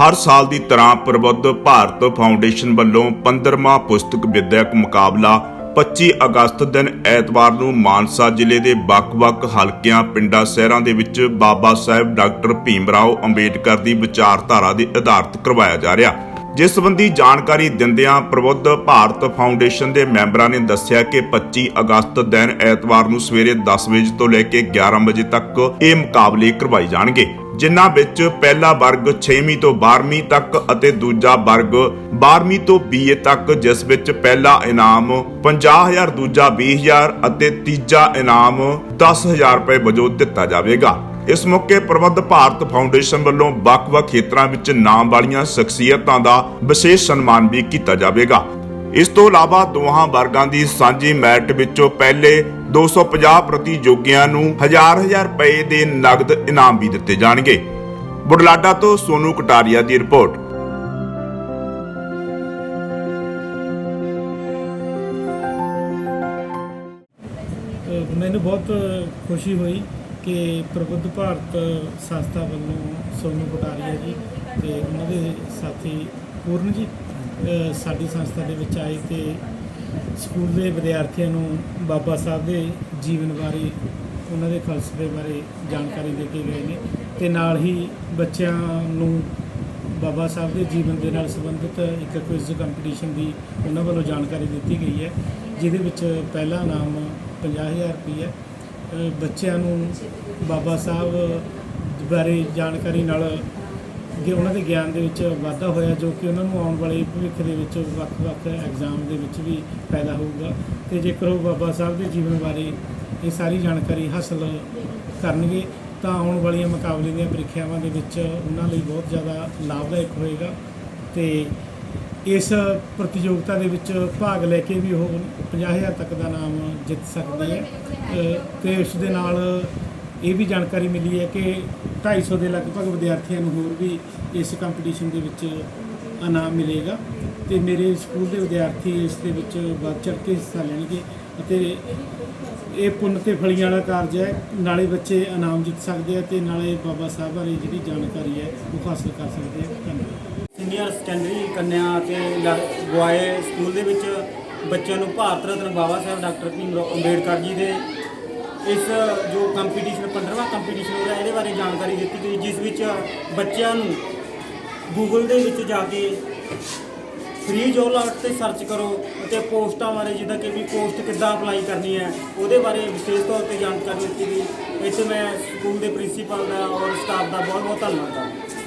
ਹਰ ਸਾਲ ਦੀ ਤਰ੍ਹਾਂ ਪ੍ਰਬੁੱਧ ਭਾਰਤ ਫਾਊਂਡੇਸ਼ਨ ਵੱਲੋਂ 15ਵਾਂ ਪੁਸਤਕ ਵਿਦਿਅਕ ਮੁਕਾਬਲਾ 25 ਅਗਸਤ ਦਿਨ ਐਤਵਾਰ ਨੂੰ ਮਾਨਸਾ ਜ਼ਿਲ੍ਹੇ ਦੇ ਵੱਖ-ਵੱਖ ਹਲਕਿਆਂ, ਪਿੰਡਾਂ, ਸ਼ਹਿਰਾਂ ਦੇ ਵਿੱਚ ਬਾਬਾ ਸਾਹਿਬ ਡਾਕਟਰ ਭੀਮ ਰਾਓ ਅੰਬੇਡਕਰ ਦੀ ਵਿਚਾਰਧਾਰਾ ਦੇ ਆਧਾਰਿਤ ਕਰਵਾਇਆ ਜਾ ਰਿਹਾ। ਜਿਸ ਸੰਬੰਧੀ ਜਾਣਕਾਰੀ ਦਿੰਦਿਆਂ ਪ੍ਰਬੁੱਧ ਭਾਰਤ ਫਾਊਂਡੇਸ਼ਨ ਦੇ ਮੈਂਬਰਾਂ ਨੇ ਦੱਸਿਆ ਕਿ 25 ਅਗਸਤ ਦਿਨ ਐਤਵਾਰ ਨੂੰ ਸਵੇਰੇ 10 ਵਜੇ ਤੋਂ ਲੈ ਕੇ 11 ਵਜੇ ਤੱਕ ਇਹ ਮੁਕਾਬਲੇ ਕਰਵਾਏ ਜਾਣਗੇ। ਜਿਨ੍ਹਾਂ ਵਿੱਚ ਪਹਿਲਾ ਵਰਗ 6ਵੀਂ ਤੋਂ 12ਵੀਂ ਤੱਕ ਅਤੇ ਦੂਜਾ ਵਰਗ 12ਵੀਂ ਤੋਂ BA ਤੱਕ, ਜਿਸ ਵਿੱਚ ਪਹਿਲਾ ਇਨਾਮ 50000 ਦੂਜਾ 20000 ਅਤੇ ਤੀਜਾ ਇਨਾਮ 10000 ਰੁਪਏ ਵਜੋਂ ਦਿੱਤਾ ਜਾਵੇਗਾ। ਇਸ ਮੌਕੇ ਪ੍ਰਬੰਧ ਭਾਰਤ ਫਾਊਂਡੇਸ਼ਨ ਵੱਲੋਂ ਵੱਖ-ਵੱਖ ਖੇਤਰਾਂ ਵਿੱਚ ਨਾਮ ਵਾਲੀਆਂ ਸ਼ਖਸੀਅਤਾਂ ਦਾ ਵਿਸ਼ੇਸ਼ ਸਨਮਾਨ ਵੀ ਕੀਤਾ ਜਾਵੇਗਾ। ਇਸ ਤੋਂ ਇਲਾਵਾ ਦੋਹਾਂ ਵਰਗਾਂ ਦੀ ਸਾਂਝੀ ਮੈਰਿਟ ਵਿੱਚੋਂ ਪਹਿਲੇ 250 ਪ੍ਰਤੀਯੋਗੀਆਂ ਨੂੰ ਹਜ਼ਾਰ ਹਜ਼ਾਰ ਰੁਪਏ ਦੇ ਨਗਦ ਇਨਾਮ ਵੀ ਦਿੱਤੇ ਜਾਣਗੇ। ਬੁਢਲਾਡਾ ਤੋਂ ਸੋਨੂ ਕਟਾਰੀਆ ਦੀ ਰਿਪੋਰਟ। ਮੈਨੂੰ ਬਹੁਤ ਖੁਸ਼ੀ ਹੋਈ ਕਿ ਪ੍ਰਬੁੱਧ ਭਾਰਤ ਸੰਸਥਾ ਵੱਲੋਂ ਸੋਨੂ ਕਟਾਰੀਆ ਜੀ ਤੇ ਉਹਨਾਂ ਦੇ ਸਾਥੀ ਪੂਰਨ ਜੀ ਸਾਡੀ ਸੰਸਥਾ ਦੇ ਵਿੱਚ ਆਏ ਤੇ ਸਕੂਲ ਦੇ ਵਿਦਿਆਰਥੀਆਂ ਨੂੰ ਬਾਬਾ ਸਾਹਿਬ ਦੇ ਜੀਵਨ ਬਾਰੇ, ਉਹਨਾਂ ਦੇ ਫਲਸਫੇ ਬਾਰੇ ਜਾਣਕਾਰੀ ਦੇ ਕੇ ਗਏ ਨੇ ਤੇ ਨਾਲ ਹੀ ਬੱਚਿਆਂ ਨੂੰ ਬਾਬਾ ਸਾਹਿਬ ਦੇ ਜੀਵਨ ਦੇ ਨਾਲ ਸੰਬੰਧਿਤ ਇੱਕ ਕੁਇਜ਼ ਕੰਪੀਟੀਸ਼ਨ ਦੀ ਉਹਨਾਂ ਵੱਲੋਂ ਜਾਣਕਾਰੀ ਦਿੱਤੀ ਗਈ ਹੈ, ਜਿਹਦੇ ਵਿੱਚ ਪਹਿਲਾ ਨਾਮ 50000 ਰੁਪਏ ਹੈ। ਬੱਚਿਆਂ ਨੂੰ ਬਾਬਾ ਸਾਹਿਬ ਬਾਰੇ ਜਾਣਕਾਰੀ ਨਾਲ ਕਿ ਉਹਨਾਂ ਦੇ ਗਿਆਨ ਦੇ ਵਿੱਚ ਵਾਧਾ ਹੋਇਆ ਜੋ ਕਿ ਉਹਨਾਂ ਨੂੰ ਆਉਣ ਵਾਲੇ ਭਵਿੱਖ ਦੇ ਵਿੱਚ ਵੱਖ-ਵੱਖ ਐਗਜ਼ਾਮ ਦੇ ਵਿੱਚ ਵੀ ਫਾਇਦਾ ਹੋਊਗਾ। ਤੇ ਜੇਕਰ ਉਹ ਬਾਬਾ ਸਾਹਿਬ ਦੇ ਜੀਵਨ ਬਾਰੇ ਇਹ ਸਾਰੀ ਜਾਣਕਾਰੀ ਹਾਸਲ ਕਰਨਗੇ ਤਾਂ ਆਉਣ ਵਾਲੀਆਂ ਮੁਕਾਬਲੇ ਦੀਆਂ ਪ੍ਰੀਖਿਆਵਾਂ ਦੇ ਵਿੱਚ ਉਹਨਾਂ ਲਈ ਬਹੁਤ ਜ਼ਿਆਦਾ ਲਾਭਦਾਇਕ ਹੋਏਗਾ। ਤੇ ਇਸ ਪ੍ਰਤੀਯੋਗਤਾ ਦੇ ਵਿੱਚ ਭਾਗ ਲੈ ਕੇ ਵੀ ਉਹ 50000 ਤੱਕ ਦਾ ਨਾਮ ਜਿੱਤ ਸਕਦੇ ਹੈ। ਅ, ਤੇ ਉਸ ਦੇ ਨਾਲ ਇਹ ਵੀ ਜਾਣਕਾਰੀ ਮਿਲੀ ਹੈ ਕਿ 250 ਦੇ ਲਗਭਗ ਵਿਦਿਆਰਥੀਆਂ ਨੂੰ ਹੋਰ ਵੀ ਇਸ ਕੰਪੀਟੀਸ਼ਨ ਦੇ ਵਿੱਚ ਇਨਾਮ ਮਿਲੇਗਾ ਤੇ ਮੇਰੇ ਸਕੂਲ ਦੇ ਵਿਦਿਆਰਥੀ ਇਸ ਦੇ ਵਿੱਚ ਵੱਧ ਚੜ੍ਹ ਕੇ ਹਿੱਸਾ ਲੈਣਗੇ ਅਤੇ ਇਹ ਪੁੰਨ ਤੇ ਫਲੀਆਂ ਵਾਲਾ ਕਾਰਜ ਹੈ। ਨਾਲੇ ਬੱਚੇ ਇਨਾਮ ਜਿੱਤ ਸਕਦੇ ਆ ਤੇ ਨਾਲੇ ਬਾਬਾ ਸਾਹਿਬ ਬਾਰੇ ਜਿਹੜੀ ਜਾਣਕਾਰੀ ਹੈ ਉਹ ਹਾਸਲ ਕਰ ਸਕਦੇ ਆ। ਧੰਨਵਾਦ। ਸੀਨੀਅਰ ਸੈਕੰਡਰੀ ਕੰਨਿਆ ਤੇ ਬੁਆਏ ਸਕੂਲ ਦੇ ਵਿੱਚ ਬੱਚਿਆਂ ਨੂੰ ਭਾਰਤ ਰਤਨ ਬਾਬਾ ਸਾਹਿਬ, ਡਾਕਟਰ ਭੀਮ ਅੰਬੇਡਕਰ ਜੀ ਦੇ ਇਸ, ਜੋ ਕੰਪੀਟੀਸ਼ਨ 15ਵਾਂ ਕੰਪੀਟੀਸ਼ਨ ਹੋ ਰਿਹਾ, ਇਹਦੇ ਬਾਰੇ ਜਾਣਕਾਰੀ ਦਿੱਤੀ ਗਈ, ਜਿਸ ਵਿੱਚ ਬੱਚਿਆਂ ਨੂੰ ਗੂਗਲ ਦੇ ਵਿੱਚ ਜਾ ਕੇ ਫ੍ਰੀ ਜੋਬ ਆਰਟ ਤੇ ਸਰਚ ਕਰੋ ਅਤੇ ਪੋਸਟਾਂ ਬਾਰੇ, ਜਿੱਦਾਂ ਕਿ ਵੀ ਪੋਸਟ ਕਿੱਦਾਂ ਅਪਲਾਈ ਕਰਨੀ ਹੈ, ਉਹਦੇ ਬਾਰੇ ਵਿਸ਼ੇਸ਼ ਤੌਰ ਤੇ ਜਾਣਕਾਰੀ ਦਿੱਤੀ ਗਈ। ਇੱਥੇ ਮੈਂ ਸਕੂਲ ਦੇ ਪ੍ਰਿੰਸੀਪਲ ਦਾ ਔਰ ਸਟਾਫ ਦਾ ਬਹੁਤ ਬਹੁਤ ਧੰਨਵਾਦ ਕਰਦਾ।